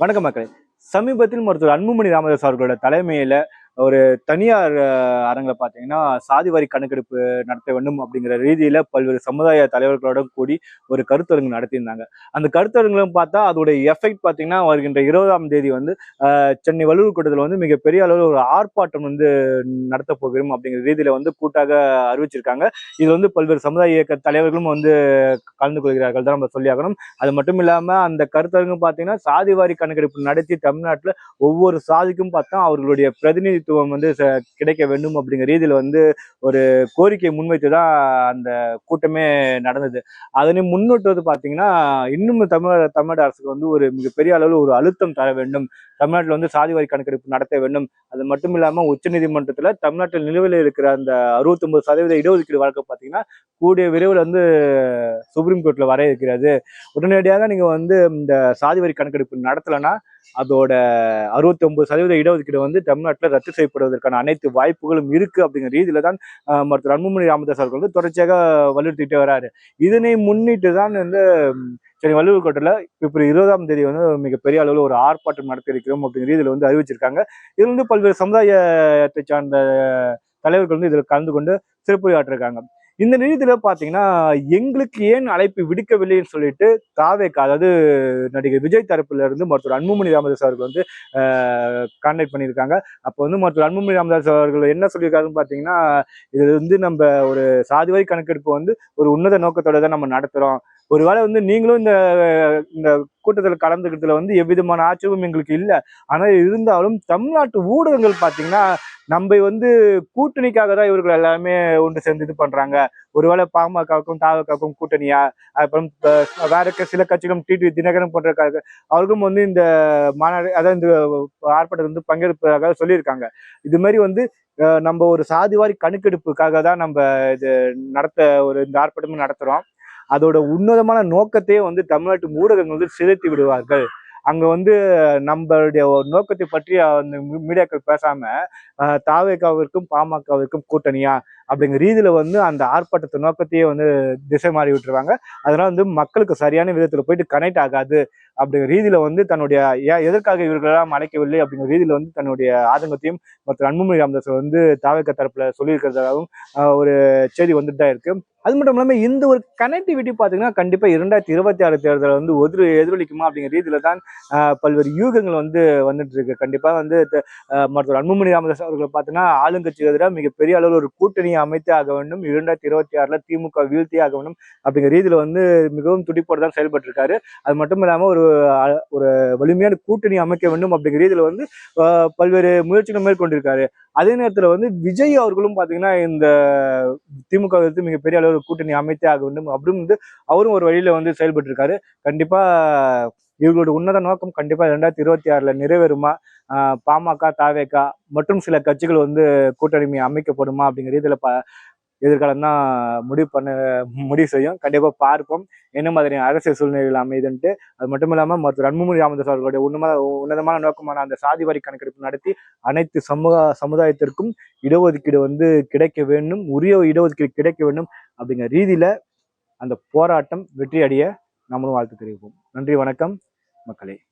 வணக்கம் மக்களே. சமீபத்தில் மருத்துவர் அன்புமணி ராமதாஸ் அவர்களோட தலைமையில ஒரு தனியார் அரங்கில் பார்த்தீங்கன்னா சாதி சாதிவாரி கணக்கெடுப்பு நடத்த வேண்டும் அப்படிங்கிற ரீதியில் பல்வேறு சமுதாய தலைவர்களோட கூடி ஒரு கருத்தரங்கு நடத்தியிருந்தாங்க. அந்த கருத்தரங்கும் பார்த்தா அதோடைய எஃபெக்ட் பார்த்தீங்கன்னா வருகின்ற இருபதாம் தேதி வந்து சென்னை வல்லூர் கூட்டத்தில் வந்து மிகப்பெரிய அளவில் ஒரு ஆர்ப்பாட்டம் வந்து நடத்த போகிறோம் அப்படிங்கிற ரீதியில் வந்து கூட்டாக அறிவிச்சிருக்காங்க. இது வந்து பல்வேறு சமுதாய இயக்க தலைவர்களும் வந்து கலந்து கொள்கிறார்கள் தான் நம்ம சொல்லியாகணும் அது மட்டும் இல்லாமல் அந்த கருத்தரங்கு சாதி சாதிவாரி கணக்கெடுப்பு நடத்தி தமிழ்நாட்டில் ஒவ்வொரு சாதிக்கும் பார்த்தா அவர்களுடைய பிரதிநிதி முக்கியத்துவம் வந்து கிடைக்க வேண்டும் அப்படிங்கிற ரீதியில் வந்து ஒரு கோரிக்கை முன்வைத்து தான் அந்த கூட்டமே நடந்தது. அதனை முன்னோட்டு வந்து பார்த்தீங்கன்னா இன்னும் தமிழ் தமிழ்நாடு அரசுக்கு வந்து ஒரு மிகப்பெரிய அளவில் ஒரு அழுத்தம் தர வேண்டும். தமிழ்நாட்டில் வந்து சாதிவாரி கணக்கெடுப்பு நடத்த வேண்டும். அது மட்டும் இல்லாமல் உச்சநீதிமன்றத்தில் தமிழ்நாட்டில் நிலுவையில் இருக்கிற அந்த 69% சதவீத இடஒதுக்கீடு வழக்கு பார்த்தீங்கன்னா கூடிய விரைவில் வந்து சுப்ரீம் கோர்ட்டில் வர இருக்கிறது. உடனடியாக நீங்கள் வந்து இந்த சாதிவாரி கணக்கெடுப்பு நடத்தலைன்னா அதோட 69% சதவீத இடஒதுக்கீடு வந்து தமிழ்நாட்டில் ரத்து செய்யப்படுவதற்கான அனைத்து வாய்ப்புகளும் இருக்கு அப்படிங்கிற ரீதியில தான் மருத்துவர் அன்புமணி ராமதாஸ் அவர்கள் வந்து தொடர்ச்சியாக வலியுறுத்திட்டே வராரு. இதனை முன்னிட்டு தான் வந்து சரி சென்னை வள்ளுவர் கோட்டையில் இப்போ இருபதாம் தேதி வந்து மிகப்பெரிய அளவில் ஒரு ஆர்ப்பாட்டம் நடத்தியிருக்கிறோம் அப்படிங்கிற ரீதியில வந்து அறிவிச்சிருக்காங்க. இதுல வந்து பல்வேறு சமுதாயத்தை சார்ந்த தலைவர்கள் வந்து இதில் கலந்து கொண்டு சிறப்புரையாற்றிருக்காங்க. இந்த ரீதியில பாத்தீங்கன்னா எங்களுக்கு ஏன் அழைப்பு விடுக்கவில்லைன்னு சொல்லிட்டு தாவேக்கா அதாவது நடிகர் விஜய் தரப்புல இருந்து மருத்துவர் அன்புமணி ராமதாஸ் அவர்கள் வந்து கான்டாக்ட் பண்ணியிருக்காங்க. அப்போ வந்து மருத்துவர் அன்புமணி ராமதாஸ் அவர்கள் என்ன சொல்லியிருக்காருன்னு பார்த்தீங்கன்னா இது வந்து நம்ம ஒரு சாதிவாரி கணக்கெடுப்பு வந்து ஒரு உன்னத நோக்கத்தோட தான் நம்ம நடத்துறோம். ஒருவேளை வந்து நீங்களும் இந்த இந்த கூட்டத்தில் கலந்துக்கிறதுல வந்து எவ்விதமான ஆட்சேபம் எங்களுக்கு இல்லை. ஆனால் இருந்தாலும் தமிழ்நாட்டு ஊடகங்கள் பார்த்தீங்கன்னா நம்ம வந்து கூட்டணிக்காக தான் இவர்கள் எல்லாமே ஒன்று சேர்ந்து இது பண்றாங்க. ஒருவேளை பாமகவுக்கும் தாவகாவுக்கும் கூட்டணியா? அப்புறம் வேற சில கட்சிகளும் டிடி தினகரன் போன்ற அவர்களும் வந்து இந்த மாநாடு அதாவது இந்த ஆர்ப்பாட்டத்தில் வந்து பங்கெடுப்பதாக சொல்லியிருக்காங்க. இது மாதிரி வந்து நம்ம ஒரு சாதிவாரி கணக்கெடுப்புக்காக தான் நம்ம இது நடத்த ஒரு இந்த ஆர்ப்பாட்டமும் நடத்துகிறோம் அதோட உன்னதமான நோக்கத்தையே வந்து தமிழ்நாட்டு ஊடகங்கள் வந்து சிதைத்து விடுவார்கள். அங்க வந்து நம்மளுடைய ஒரு நோக்கத்தை பற்றி அந்த மீடியாக்கள் பேசாம தாவேகாவிற்கும் பாமகவிற்கும் கூட்டணியா? அப்படிங்கிற ரீதியில் வந்து அந்த ஆர்ப்பாட்டத்து நோக்கத்தையே வந்து திசை மாறி விட்டுருவாங்க. அதனால் வந்து மக்களுக்கு சரியான விதத்தில் போயிட்டு கனெக்ட் ஆகாது அப்படிங்கிற ரீதியில் வந்து தன்னுடைய ஏன் எதற்காக இவர்களெல்லாம் அழைக்கவில்லை அப்படிங்கிற ரீதியில் வந்து தன்னுடைய ஆதங்கத்தையும் மற்ற அன்புமணி ராமதாஸ் வந்து தாவக தரப்பில் சொல்லியிருக்கிறதாகவும் ஒரு செய்தி வந்துட்டு தான் இருக்குது அது மட்டும் இல்லாமல் இந்த ஒரு கனெக்டிவிட்டி பார்த்தீங்கன்னா கண்டிப்பாக இரண்டாயிரத்தி இருபத்தி ஆறு தேர்தல் வந்து ஒதிர் எதிரொலிக்குமா அப்படிங்கிற ரீதியில தான் பல்வேறு யூகங்கள் வந்து வந்துட்டு இருக்கு. கண்டிப்பாக வந்து மருத்துவர் அன்புமணி ராமதாஸ் அவர்கள் பார்த்தீங்கன்னா ஆளுங்கட்சிக்கு எதிராக மிகப்பெரிய அளவில் ஒரு கூட்டணியை அமைத்தே ஆக வேண்டும். இரண்டாயிரத்தி இருபத்தி ஆறுல திமுக வீழ்த்தே ஆக வேண்டும் அப்படிங்கிற ரீதியில வந்து மிகவும் துடிப்போடு தான் செயல்பட்டு இருக்காரு அது மட்டும் இல்லாம ஒரு ஒரு வலிமையான கூட்டணி அமைக்க வேண்டும் அப்படிங்கிற ரீதியில வந்து பல்வேறு முயற்சிகள் மேற்கொண்டிருக்காரு. அதே நேரத்துல வந்து விஜய் அவர்களும் பாத்தீங்கன்னா இந்த திமுக வந்து மிகப்பெரிய அளவில் கூட்டணி அமைத்தே ஆக வேண்டும் அப்படின்னு வந்து அவரும் ஒரு வழியில வந்து செயல்பட்டு இருக்காரு கண்டிப்பா இவர்களோட உன்னத நோக்கம் கண்டிப்பாக ரெண்டாயிரத்தி இருபத்தி ஆறில் நிறைவேறுமா? பாமக தாவேகா மற்றும் சில கட்சிகள் வந்து கூட்டணி அமைக்கப்படுமா அப்படிங்கிற இதில் ப எதிர்காலம் தான் முடிவு பண்ண முடிவு செய்யும். கண்டிப்பாக பார்ப்போம். என்ன மாதிரியான அரசியல் சூழ்நிலைகள் அமைதுன்ட்டு. அது மட்டும் இல்லாமல் மருத்துவர் அன்புமணி ராமதாஸ் அவர்களுடைய உன்னத உன்னதமான நோக்கமான அந்த சாதிவாரி கணக்கெடுப்பு நடத்தி அனைத்து சமூக சமுதாயத்திற்கும் இடஒதுக்கீடு வந்து கிடைக்க வேண்டும். உரிய இடஒதுக்கீடு கிடைக்க வேண்டும் அப்படிங்கிற ரீதியில் அந்த போராட்டம் வெற்றி அடைய நம்மளும் வாழ்த்து தெரிவிப்போம். நன்றி வணக்கம். மக்களே